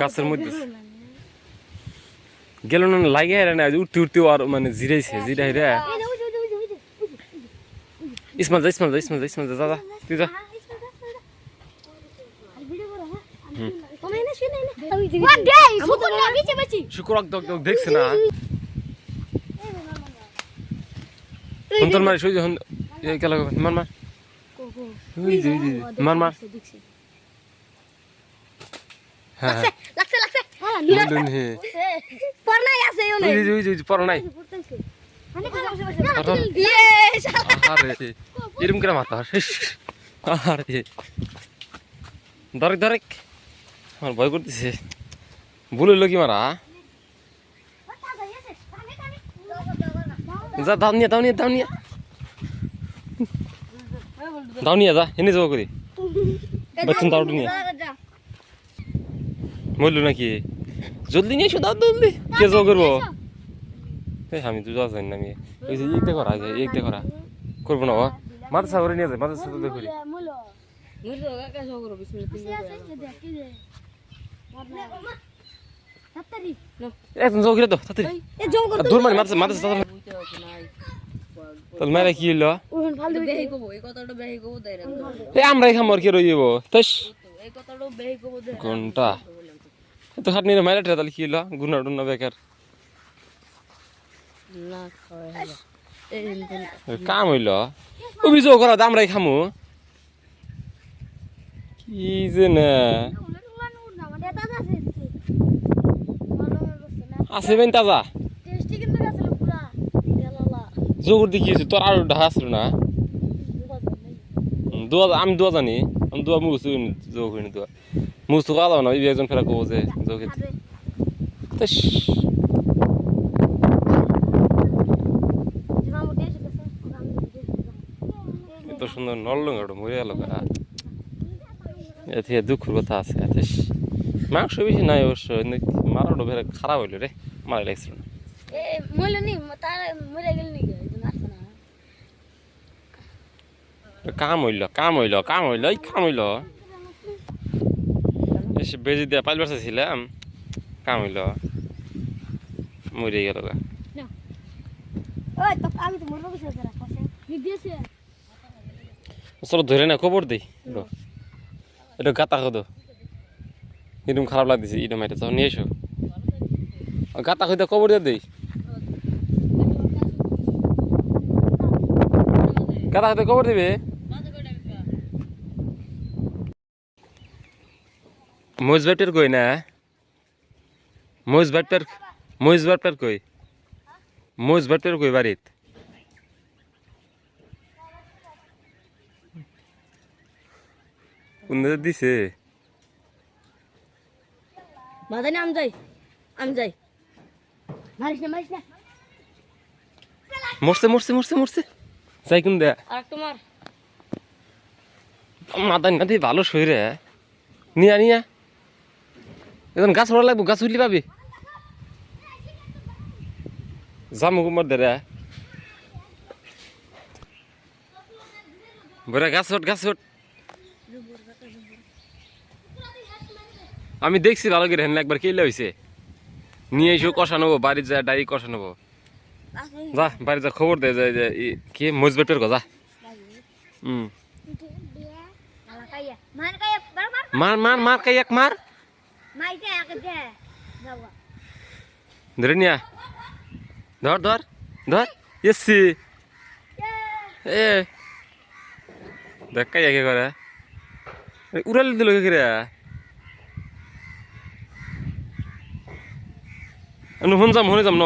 গাছের মধ্যে গেল না লাগে না উঠতে উঠতে আর মানে জিরাইছে জিরাই রে। ইসমাল যা ইসমাল যা ইসমাল যা ইসমাল যা যা তুই যা। শুকুর দক দক দেখছে না। মার মার ওই যে, ওই যে, মার মার হ্যাঁ হ্যাঁ বুঝলেন হে ওই ওই ওই যে, নাই। আরে এরম করে মাথা আরে। ধরেক ধরেক। আমার ভয় করতেছে। ভুল হইল কি মারা? যা দাও নিয়ে দাও নিয়ে দাও নিয়ে। দাও নিয়ে যা এনে যাব করি বাচ্চন দাও নিয়ে। বলল নাকি? জলদি নিয়ে দাও জলদি। কে যাও করব? এই আমি তো যাওয়া জানি না আমি। ওই যে ইকতে করা যায় ইকতে করা। করব না মাথা সাগরে নিয়ে যায় মাথা সাগরে করি এখন যাও কিরে তো তাড়াতাড়ি। দূর মানে মাথা মাথা সাগরে তোর মেরে কি হইল? এ আমরাই খামর কি রইব তাইস ঘণ্টা তো হাট নিয়ে মাইরা তাহলে কি হইল গুনা টুনা বেকার। কাম হইল? অভিযোগ করা আমরাই খামু? কি যে না? আছে বেন তাজা? জোর দেখিয়েছি তোর আরও ঢাকা আসলো না? দোয়া আমি দোয়া জানি আমি দোয়া মুখ যোগ হইনি দোয়া তো কাদাও না একজন ফেরা কবো যে যোগ তাইস এত সুন্দর নললং ওটা মরে গেল এতে দুঃখের কথা আছে এতিস মাংস বেশি নাই অবশ্য মারাটা ফেরা খারাপ হইল রে মারা লাগছিল না কাম হইল কাম হইল কাম হইল এই কাম হইল। এসে বেজি দিয়া পাঁচ পাইল ছিলাম কাম হইল। মরে গেল চলো ধরে না খবর দেই। এটা গাতা খোদো এরকম খারাপ লাগতেছে এটা মাইটা তো নিয়ে এসো গাতা খুঁজতে খবর দিয়ে দেই গাতা খুঁজতে খবর দিবে? মহিষ কই না? মহিষ বাটের কই? মহিষ কই বাড়িত? কোন দিছে? মাদানি আমি যাই আমি যাই। মারিস না মারিস না। মরছে মরছে মরছে মরছে। যাই কোন দেয়া। আর তোমার মাথা না ভালো শরীরে। নিয়া নিয়া। এখন গাছ ওরা লাগবো গাছ উঠলি পাবি। জামু কুমার দেরা বড় গাছ ওঠ গাছ ওঠ আমি দেখছি ভালো করে হেন একবার কেলে হয়েছে নিয়ে এসে কষা নেব বাড়ির যা ডাই কষা নেব। যা বাড়ি যা খবর দে যে যে কি মজবেটের গজা হুম। মার মার মার এক মার মাইতে আকে দে যাওয়া ধরে নিয়া ধর ধর ধর। এসছি। এ। দেখাই একে করে। উড়ালি দিল কে রে হুন যাম হনে যাম ন।